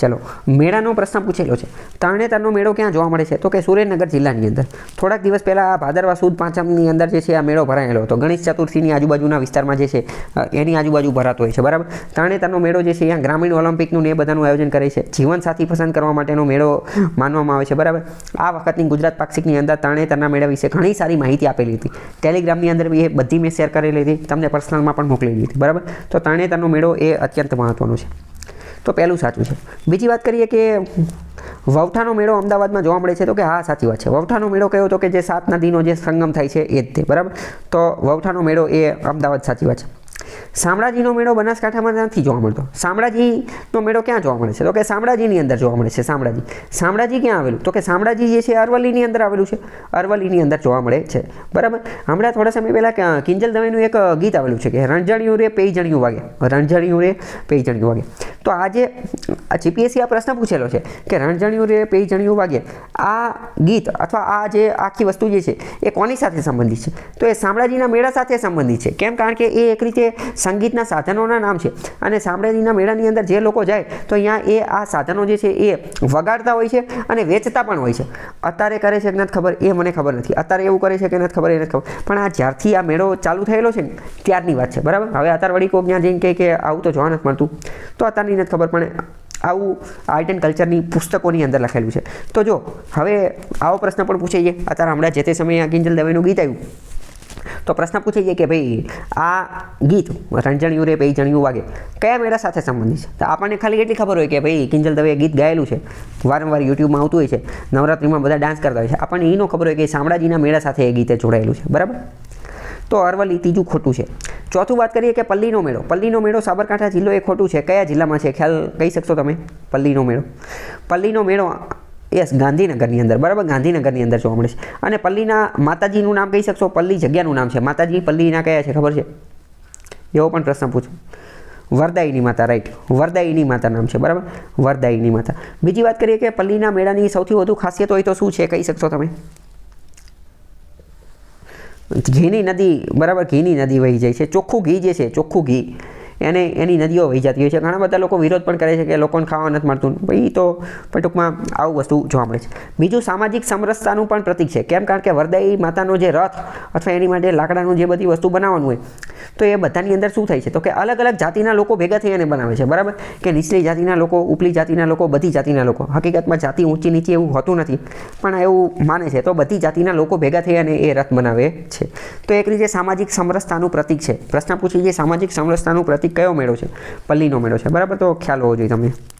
ચલો, મેળાનો પ્રશ્ન પૂછેલો છે. તરણેતરનો મેળો ક્યાં જોવા મળે છે? તો કે સુરેન્દ્રનગર જિલ્લાની અંદર. થોડાક દિવસ પહેલાં આ ભાદરવા સુદ પાંચમની અંદર જે છે આ મેળો ભરાયેલો હતો. ગણેશ ચતુર્થીની આજુબાજુના વિસ્તારમાં જે છે એની આજુબાજુ ભરાતો હોય છે. બરાબર? તરણેતરનો મેળો જે છે, અહીંયા ગ્રામીણ ઓલિમ્પિકનું ને એ બધાનું આયોજન કરે છે. જીવનસાથી પસંદ કરવા માટેનો મેળો માનવામાં આવે છે. બરાબર? આ વખતની ગુજરાત પાક્ષિકની અંદર તરણેતરના મેળા વિશે ઘણી સારી માહિતી આપેલી હતી. ટેલિગ્રામની અંદર એ બધી મેં શેર કરેલી હતી. તમને પર્સનલમાં પણ મોકલેલી હતી. બરાબર? તો તરણેતરનો મેળો એ અત્યંત મહત્ત્વનો છે. તો પહેલું સાચું છે. બીજી વાત કરીએ કે વવઠાનો મેળો અમદાવાદમાં જોવા મળે છે તો કે હા, સાચી વાત છે. વવઠાનો મેળો કયો તો કે જે સાત નદીનો જે સંગમ થાય છે એ જ તે, બરાબર? તો વવઠાનો મેળો એ અમદાવાદ સાચી વાત છે. શામળાજીનો મેળો બનાસકાંઠામાં નથી જોવા મળતો. શામળાજીનો મેળો ક્યાં જોવા મળે છે? તો કે શામળાજીની અંદર જોવા મળે છે, શામળાજી. શામળાજી ક્યાં આવેલું? તો કે શામળાજી જે છે અરવલ્લીની અંદર આવેલું છે. અરવલ્લીની અંદર જોવા મળે છે. બરાબર? હમણાં થોડા સમય પહેલાં કિંજલ દવેનું એક ગીત આવેલું છે કે રણજણિયું રે પૈજણિયું વાગે. રણજણિયું રે પૈજણિયું વાગે. તો આજે જીપીએસસી આ પ્રશ્ન પૂછેલો છે કે રણજણિયું રે પેજણિયું વાગે, આ ગીત અથવા આ જે આખી વસ્તુ જે છે, એ કોની સાથે સંબંધિત છે? તો એ શામળાજીના મેળા સાથે સંબંધિત છે. કેમ? કારણ કે એ એક રીતે સંગીતના સાધનોના નામ છે. અને શામળાજીના મેળાની અંદર જે લોકો જાય, તો અહીંયા એ આ સાધનો જે છે, એ વગાડતા હોય છે અને વેચતા પણ હોય છે. અત્યારે કરે છે કે નથી ખબર? એ મને ખબર નથી. અત્યારે એવું કરે છે કે નથી ખબર? એ નથી ખબર. પણ આ જ્યારથી આ મેળો ચાલુ થયેલો છે ને, ત્યારની વાત છે. બરાબર? હવે અત્યારે વળી કોઈ ત્યાં જઈને કહે કે આવું તો જોવા નથી મળતું. તો અત્યારની નથી ખબર પણ આવું આર્ટ એન્ડ કલ્ચરની પુસ્તકોની અંદર લખેલું છે. તો જો, હવે આવો પ્રશ્ન પણ પૂછાઈ અત્યારે હમણાં જે તે સમયે આ કિંજલ દવેનું ગીત આવ્યું. તો પ્રશ્ન પૂછાઈ કે ભાઈ, આ ગીત રણજણિયું રે ભાઈ જણિયું વાગે, કયા મેળા સાથે સંબંધિત છે? તો આપણને ખાલી એટલી ખબર હોય કે ભાઈ, કિંજલ દવે ગીત ગાયેલું છે. વારંવાર યુટ્યુબમાં આવતું હોય છે. નવરાત્રિમાં બધા ડાન્સ કરતા હોય છે. આપણને એનો ખબર હોય કે શામળાજીના મેળા સાથે એ ગીતે જોડાયેલું છે. બરાબર? તો અરવલ્લી ત્રીજું ખોટું છે. ચોથું વાત કરીએ કે પલ્લીનો મેળો. પલ્લીનો મેળો સાબરકાંઠા જિલ્લો એ ખોટું છે. કયા જિલ્લામાં છે? ખ્યાલ કહી શકશો તમે? પલ્લીનો મેળો. પલ્લીનો મેળો યસ, ગાંધીનગરની અંદર. બરાબર? ગાંધીનગરની અંદર જોવા મળે છે. અને પલ્લીના માતાજીનું નામ કહી શકશો? પલ્લી જગ્યાનું નામ છે. માતાજી પલ્લીના કયા છે? ખબર છે? એવો પણ પ્રશ્ન પૂછો. વરદાયની માતા, રાઈટ. વરદાયની માતા નામ છે. બરાબર? વરદાયની માતા. બીજી વાત કરીએ કે પલ્લીના મેળાની સૌથી વધુ ખાસિયત હોય તો શું છે? કહી શકશો તમે? ઘીની નદી, બરાબર, ઘીની નદી વહી જાય છે. ચોખ્ખું ઘી જે છે, ચોખ્ખું ઘી, એને, એની નદીઓ વહી જતી હોય છે. ઘણા બધા લોકો વિરોધ પણ કરે છે કે લોકોને ખાવા નથી મળતું. ભાઈ તો પણ ટૂંકમાં આવું વસ્તુ જોવા મળે છે. બીજું સામાજિક સમરસતાનું પણ પ્રતીક છે. કેમ? કારણ કે વરદાઈ માતાનો જે રથ અથવા એની માટે લાકડાનું જે બધી વસ્તુ બનાવવાનું હોય તો એ બધાની અંદર શું થાય છે? તો કે અલગ અલગ જાતિના લોકો ભેગા થઈ અને બનાવે છે, બરાબર? કે નીચલી જાતિના લોકો, ઉપલી જાતિના લોકો, બધી જાતિના લોકો. હકીકતમાં જાતિ ઊંચી નીચી એવું હોતું નથી, પણ એવું માને છે. તો બધી જાતિના લોકો ભેગા થઈ અને એ રથ બનાવે છે. તો એક રીતે સામાજિક સમરસતાનું પ્રતીક છે. પ્રશ્ન પૂછી જે સામાજિક સમરસતાનું પ્રતીક કયો મેળો છે? પલ્લીનો મેળો છે. બરાબર? તો ખ્યાલ હોવો જોઈએ તમને.